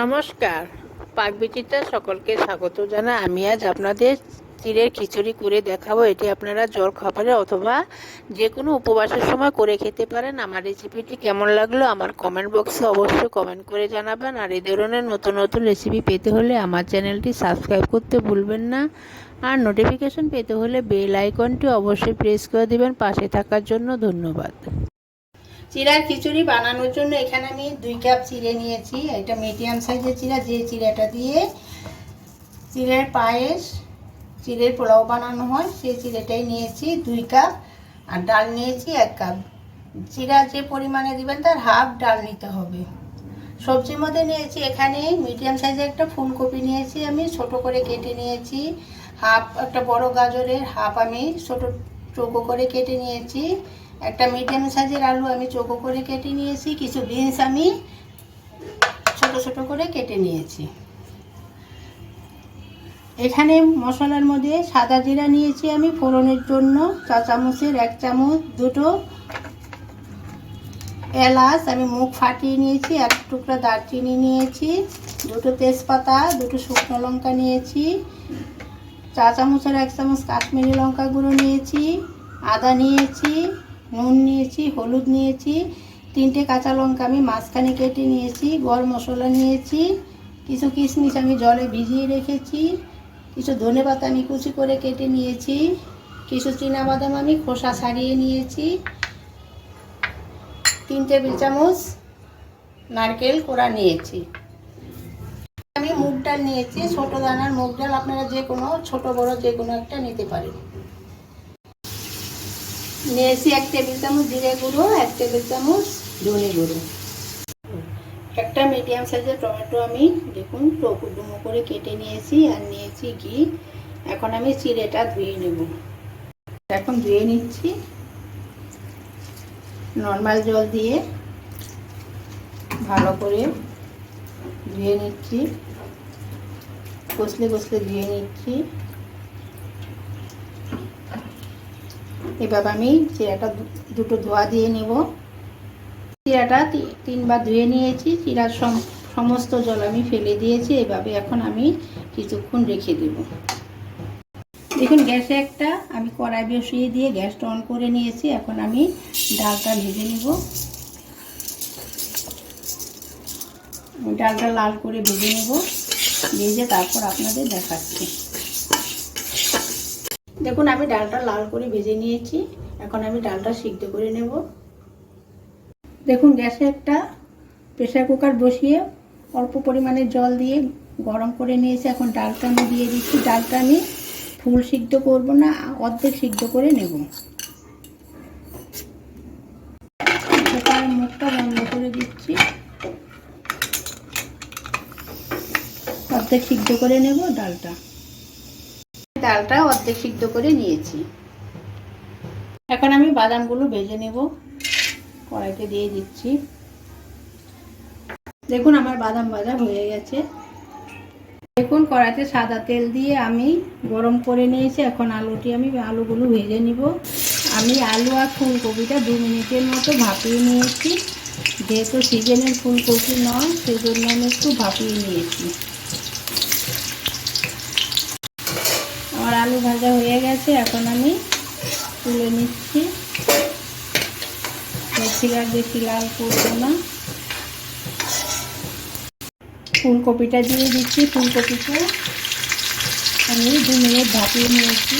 নমস্কার। পাকবিচিতে সকলকে স্বাগত জানা আমি আজ আপনাদের চিড়ের খিচুড়ি করে দেখাবো। এটি আপনারা জল খাবারে অথবা যে কোনো উপবাসের সময় করে খেতে পারেন। আমার রেসিপিটি কেমন লাগল আমার কমেন্ট বক্সে অবশ্যই কমেন্ট করে জানাবেন। আর এই ধরনের নতুন নতুন রেসিপি পেতে হলে আমার চ্যানেলটি সাবস্ক্রাইব করতে ভুলবেন না। আর নোটিফিকেশন পেতে হলে বেল আইকনটি অবশ্যই প্রেস করে দিবেন। পাশে থাকার জন্য ধন্যবাদ। চিড়ার খিচুড়ি বানানোর জন্য এখানে আমি দুই কাপ চিড়ে নিয়েছি। এটা মিডিয়াম সাইজের চিড়া, যে চিড়াটা দিয়ে চিড়ের পায়েস, চিড়ের পোলাও বানানো হয়, সেই চিড়েটাই নিয়েছি দুই কাপ। আর ডাল নিয়েছি এক কাপ। চিড়া যে পরিমাণে দিবেন তার হাফ ডাল নিতে হবে। সবজির মধ্যে নিয়েছি এখানে মিডিয়াম সাইজের একটা ফুলকপি নিয়েছি আমি, ছোট করে কেটে নিয়েছি। হাফ একটা বড় গাজরের হাফ আমি ছোট চৌকো করে কেটে নিয়েছি। একটা মিডিয়াম সাইজের আলু আমি চোখো করে কেটে নিয়েছি, কিছু বিনস আমি ছোট ছোট করে কেটে নিয়েছি। এখানে মশলার মধ্যে সাদা জিরা নিয়েছি আমি ফোড়নের জন্য, চা চামচের এক চামচ, দুটো এলাচ আমি মুখ ফাটিয়ে নিয়েছি, এক টুকরা দারচিনি নিয়েছি, দুটো তেজপাতা, দুটো শুকনো লঙ্কা নিয়েছি, চা চামচের এক চামচ কাশ্মীরি লঙ্কা গুঁড়ো নিয়েছি, আদা নিয়েছি নুন নিয়েছি, হলুদ নিয়েছি, তিনটে কাঁচা লঙ্কা আমি মাঝখানে কেটে নিয়েছি, গরম মশলা নিয়েছি, কিছু কিশমিশ আমি জলে ভিজিয়ে রেখেছি, কিছু ধনে পাতা আমি কুচি করে কেটে নিয়েছি, কিছু বাদাম আমি খোসা ছাড়িয়ে নিয়েছি তিন টেবিল চামচ নারকেল কোড়া নিয়েছি। আমি মুগ ডাল নিয়েছি, ছোটো দানার মুগ ডাল আপনারা যে কোনো, ছোটো বড় যে কোনো একটা নিতে পারেন। নিয়েছি এক টেবিল চামচ জিরে গুঁড়ো, এক টেবিল চামচ ধনে গুঁড়ো। একটা মিডিয়াম সাইজের টমেটো আমি, দেখুন, টকু ডুমো করে কেটে নিয়েছি আর নিয়েছি ঘি। এখন আমি চিড়েটা ধুয়ে নেব। এখন ধুয়ে নিচ্ছি নর্মাল জল দিয়ে। ভালো করে ধুয়ে নিচ্ছি। কষলে কষলে ধুয়ে নিচ্ছি। এবার আমি চিরাটা দুটো ধোয়া দিয়ে নেব। চিরাটা তিনবার ধুয়ে নিয়েছি। চিরার সমস্ত জল আমি ফেলে দিয়েছি। এভাবে এখন আমি কিছুক্ষণ রেখে দেব। দেখুন, গ্যাসে একটা আমি কড়াই বসিয়ে দিয়ে গ্যাসটা অন করে নিয়েছি। এখন আমি ডালটা ভেজে নেব। ডালটা লাল করে ভেজে নেব। ভেজে তারপর আপনাদের দেখাচ্ছি। দেখুন, আমি ডালটা লাল করে ভেজে নিয়েছি। এখন আমি ডালটা সিদ্ধ করে নেব। দেখুন, গ্যাসে একটা প্রেশার কুকার বসিয়ে অল্প পরিমাণে জল দিয়ে গরম করে নিয়েছি। এখন ডালটা আমি দিয়ে দিচ্ছি। ডালটা আমি ফুল সিদ্ধ করব না, অর্ধেক সিদ্ধ করে নেব। মুখটা বন্ধ করে দিচ্ছি। অর্ধেক সিদ্ধ করে নেব ডালটা। ডালটা অর্ধেক সিদ্ধ করে নিয়েছি। এখন আমি বাদামগুলো ভেজে নেব। কড়াইতে দিয়ে দিচ্ছি। দেখুন আমার বাদাম ভাজা হয়ে গেছে। দেখুন কড়াইতে সাদা তেল দিয়ে আমি গরম করে নিয়েছি। এখন আলুটি আমি, আলুগুলো ভেজে নিব। আমি আলু আর ফুলকপিটা দু মিনিটের মতো ভাপিয়ে নিয়েছি। যেহেতু সিজনের ফুলকপি নয়, সেজন্য আমি একটু ভাপিয়ে নিয়েছি। আমার আলু ভাজা হয়ে গেছে, এখন আমি তুলে নিচ্ছি। বেশি আর বেশি লাল করব না। ফুলকপিটা দিয়ে দিচ্ছি, ফুলকপিটা আমি দু মিনিট ভাপিয়ে নিয়েছি।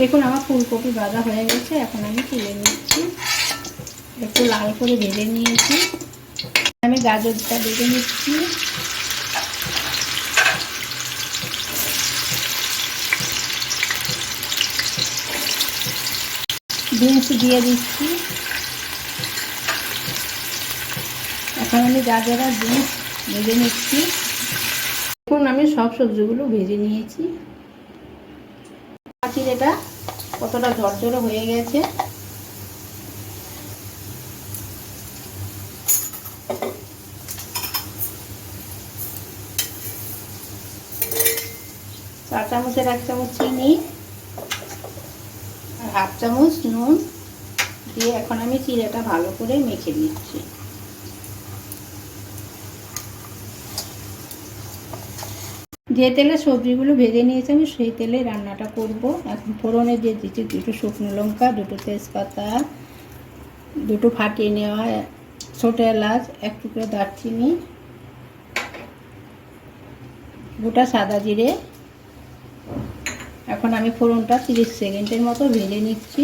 দেখুন, আমার ফুলকপি ভাজা হয়ে গেছে, এখন আমি তুলে নিচ্ছি। একটু লাল করে ভেজে নিয়েছি। আমি গাজরটা ভেজে নিচ্ছি। বিনস দিয়ে দিচ্ছি। এখন আমি গাজর বিনস ভেজে নিচ্ছি। এখন আমি সব সবজিগুলো ভেজে নিয়েছি। পাখির এটা কতটা ঝরঝরে হয়ে গেছে। চার চামচের এক চামচ চিনি। হাফ চামচ নুন দিয়ে এখন আমি চিরাটা ভালো করে মেখে নিচ্ছি। যে তেলে সবজিগুলো ভেজে নিয়েছি, আমি সেই তেলে রান্নাটা করব। এখন ফোড়নে যে দিচ্ছি দুটো শুকনো লঙ্কা, দুটো তেজপাতা, দুটো ফাটিয়ে নেওয়া ছোটো এলাচ, এক টুকরো দারচিনি, গোটা সাদা জিরে এখন আমি ফোড়নটা তিরিশ সেকেন্ডের মতো ভেজে নিচ্ছি।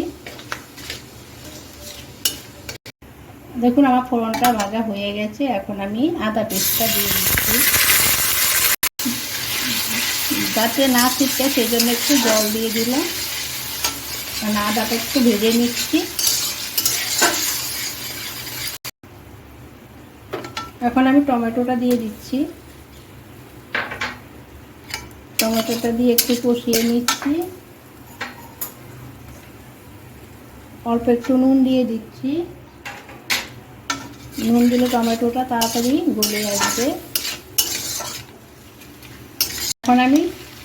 দেখুন, আমার ফোড়নটা ভাজা হয়ে গেছে। এখন আমি আদা পেস্টটা দিয়ে দিচ্ছি। যাতে না ছিটকে সেই জন্য একটু জল দিয়ে দিলাম। কারণ আদাটা একটু ভেজে নিচ্ছি। এখন আমি টমেটোটা দিয়ে দিচ্ছি। টমেটোটা দিয়ে একটু কষিয়ে নিচ্ছি। অল্প একটু নুন দিয়ে দিচ্ছি। নুন দিলে টমেটোটা তাড়াতাড়ি গলে আসবে। এখন আমি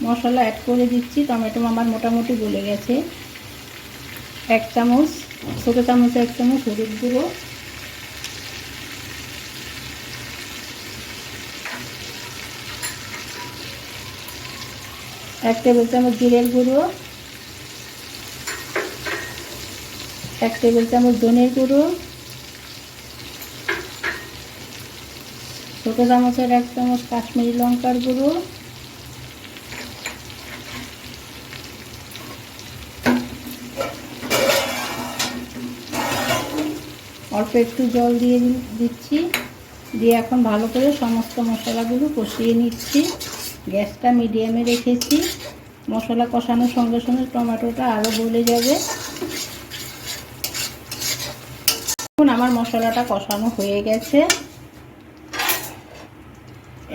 মশলা অ্যাড করে দিচ্ছি। টমেটো আমার মোটামুটি গলে গেছে। এক চামচ, ছোটো চামচে এক চামচ হলুদ গুঁড়ো। এক টেবিল চামচ জিরের গুঁড়ো, এক টেবিল চামচ ধনের গুঁড়ো, ছোটো চামচের এক চামচ কাশ্মীরি লঙ্কার গুঁড়ো, অল্প একটু জল দিয়ে দিচ্ছি, দিয়ে এখন ভালো করে সমস্ত মশলাগুলো কষিয়ে নিচ্ছি। গ্যাসটা মিডিয়ামে রেখেছি। মশলা কষানোর সঙ্গে সঙ্গে টমেটোটা আরও গলে যাবে। এখন আমার মশলাটা কষানো হয়ে গেছে।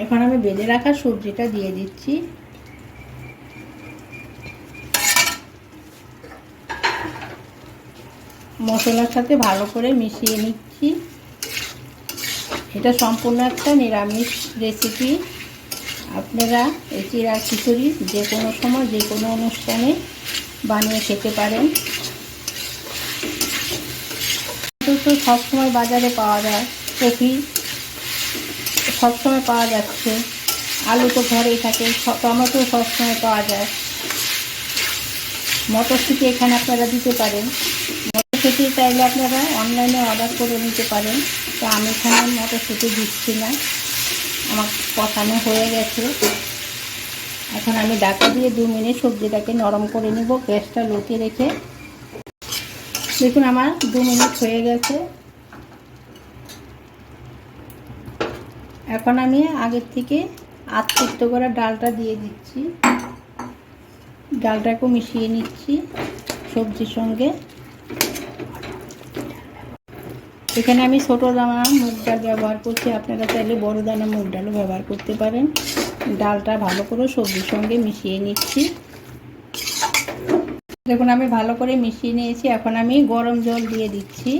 এখন আমি বেঁধে রাখা সবজিটা দিয়ে দিচ্ছি। মশলার সাথে ভালো করে মিশিয়ে নিচ্ছি। এটা সম্পূর্ণ একটা নিরামিষ রেসিপি আপনারা এই চিরা খিচুড়ি যে কোনো সময়, যে কোনো অনুষ্ঠানে বানিয়ে খেতে পারেন। তো সবসময় বাজারে পাওয়া যায়, কপি সবসময় পাওয়া যাচ্ছে। আলু তো ঘরেই থাকে টমেটো সবসময় পাওয়া যায়। মটরশুঁটি এখানে আপনারা দিতে পারেন। মটরশুঁটি চাইলে আপনারা অনলাইনে অর্ডার করে নিতে পারেন। তো আমি এখানে মটরশুঁটি দিচ্ছি না। আমার কষানো হয়ে গেছে। এখন আমি ডাকা দিয়ে দু মিনিট সবজিটাকে নরম করে নেব, গ্যাসটা লোতে রেখে। দেখুন আমার দু মিনিট হয়ে গেছে। এখন আমি আগের থেকে সিদ্ধ করা ডালটা দিয়ে দিচ্ছি। ডালটাকেও মিশিয়ে নিচ্ছি সবজির সঙ্গে। এখানে আমি ছোটো দানা মুগ ডাল ব্যবহার করছি। আপনারা চাইলে বড় দানা মুগ ডালও ব্যবহার করতে পারেন। ডালটা ভালো করে সবজির সঙ্গে মিশিয়ে নিচ্ছি। দেখুন, আমি ভালো করে মিশিয়ে নিয়েছি। এখন আমি গরম জল দিয়ে দিচ্ছি।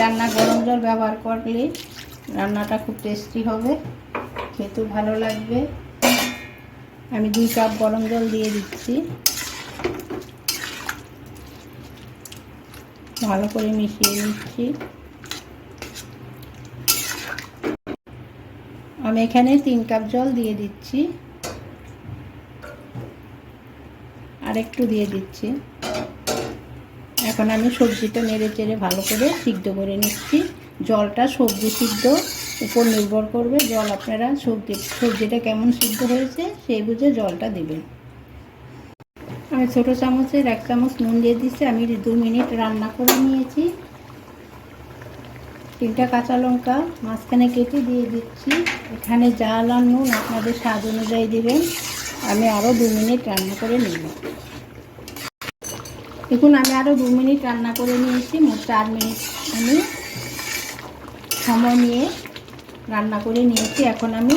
রান্না গরম জল ব্যবহার করলে রান্নাটা খুব টেস্টি হবে। খেতেও ভালো লাগবে। আমি দুই কাপ গরম জল দিয়ে দিচ্ছি। ভালো করে মিশিয়ে নিচ্ছি। আমি এখানে তিন কাপ জল দিয়ে দিচ্ছি। আর একটু দিয়ে দিচ্ছি। এখন আমি সবজিটা নেড়ে চেড়ে ভালো করে সিদ্ধ করে নিচ্ছি। জলটা সবজি সিদ্ধ উপর নির্ভর করবে। জল আপনারা সবজি, সবজিটা কেমন সিদ্ধ হয়েছে সেই বুঝে জলটা দেবেন। আমি ছোটো চামচের এক চামচ নুন দিয়ে দিচ্ছি। আমি দু মিনিট রান্না করে নিয়েছি। তিনটা কাঁচা লঙ্কা মাঝখানে কেটে দিয়ে দিচ্ছি। এখানে জাল আর নুন আপনাদের স্বাদ অনুযায়ী দেবেন। আমি আরও দু মিনিট রান্না করে নেব। দেখুন, আমি আরও দু মিনিট রান্না করে নিয়েছি। মোট চার মিনিট আমি সময় নিয়ে রান্না করে নিয়েছি। এখন আমি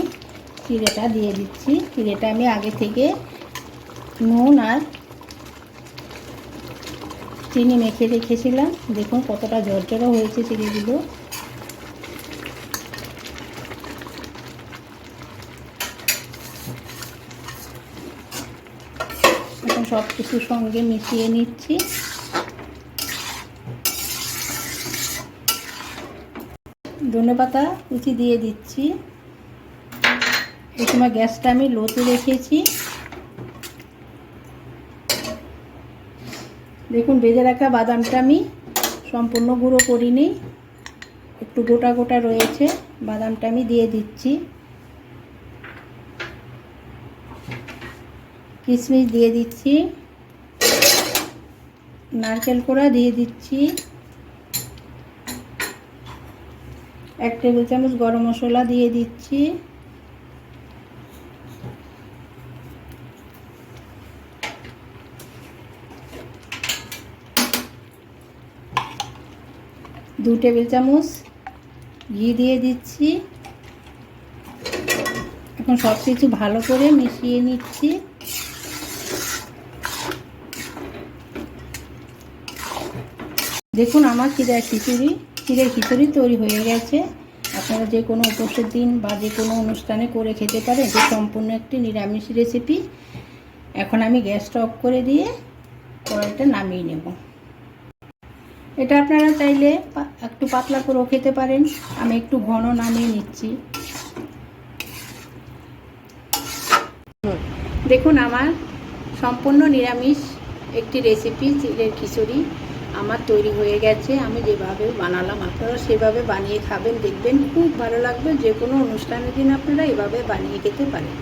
চিড়েটা দিয়ে দিচ্ছি। চিড়েটা আমি আগে থেকে নুন আর চিনি মেখে রেখেছিলাম। দেখুন কতটা ঝরঝরো হয়েছে চিড়েগুলো এখন সব কিছুর সঙ্গে মিশিয়ে নিচ্ছি। ধনে পাতা কুচি দিয়ে দিচ্ছি। এই সময় গ্যাসটা আমি লোতে রেখেছি। দেখুন বেজে রাখা বাদামটা আমি সম্পূর্ণ গুঁড়ো করিনি। একটু গোটা গোটা রয়েছে, বাদামটা আমি দিয়ে দিচ্ছি। কিশমিশ দিয়ে দিচ্ছি। নারকেল কোড়া দিয়ে দিচ্ছি। এক টেবিল চামচ গরম মশলা দিয়ে দিচ্ছি। দু টেবিল চামচ ঘি দিয়ে দিচ্ছি। এখন সব কিছু ভালো করে মিশিয়ে নিচ্ছি। দেখুন আমার চিড়ের খিচুড়ি চিড়ের খিচুড়ি তৈরি হয়ে গেছে। আপনারা যে কোনো উপোসের দিন বা যে কোনো অনুষ্ঠানে করে খেতে পারেন, এটি সম্পূর্ণ একটি নিরামিষ রেসিপি এখন আমি গ্যাসটা অফ করে দিয়ে কড়াইটা নামিয়ে নেব। এটা আপনারা চাইলে একটু পাতলা করেও খেতে পারেন। আমি একটু ঘন নামিয়ে নিচ্ছি। দেখুন, আমার সম্পূর্ণ নিরামিষ একটি রেসিপি চিলের খিচুড়ি আমার তৈরি হয়ে গেছে। আমি যেভাবে বানালাম, আপনারা সেভাবে বানিয়ে খাবেন, দেখবেন খুব ভালো লাগবে। যে কোনো অনুষ্ঠানের দিন আপনারা এভাবে বানিয়ে খেতে পারেন।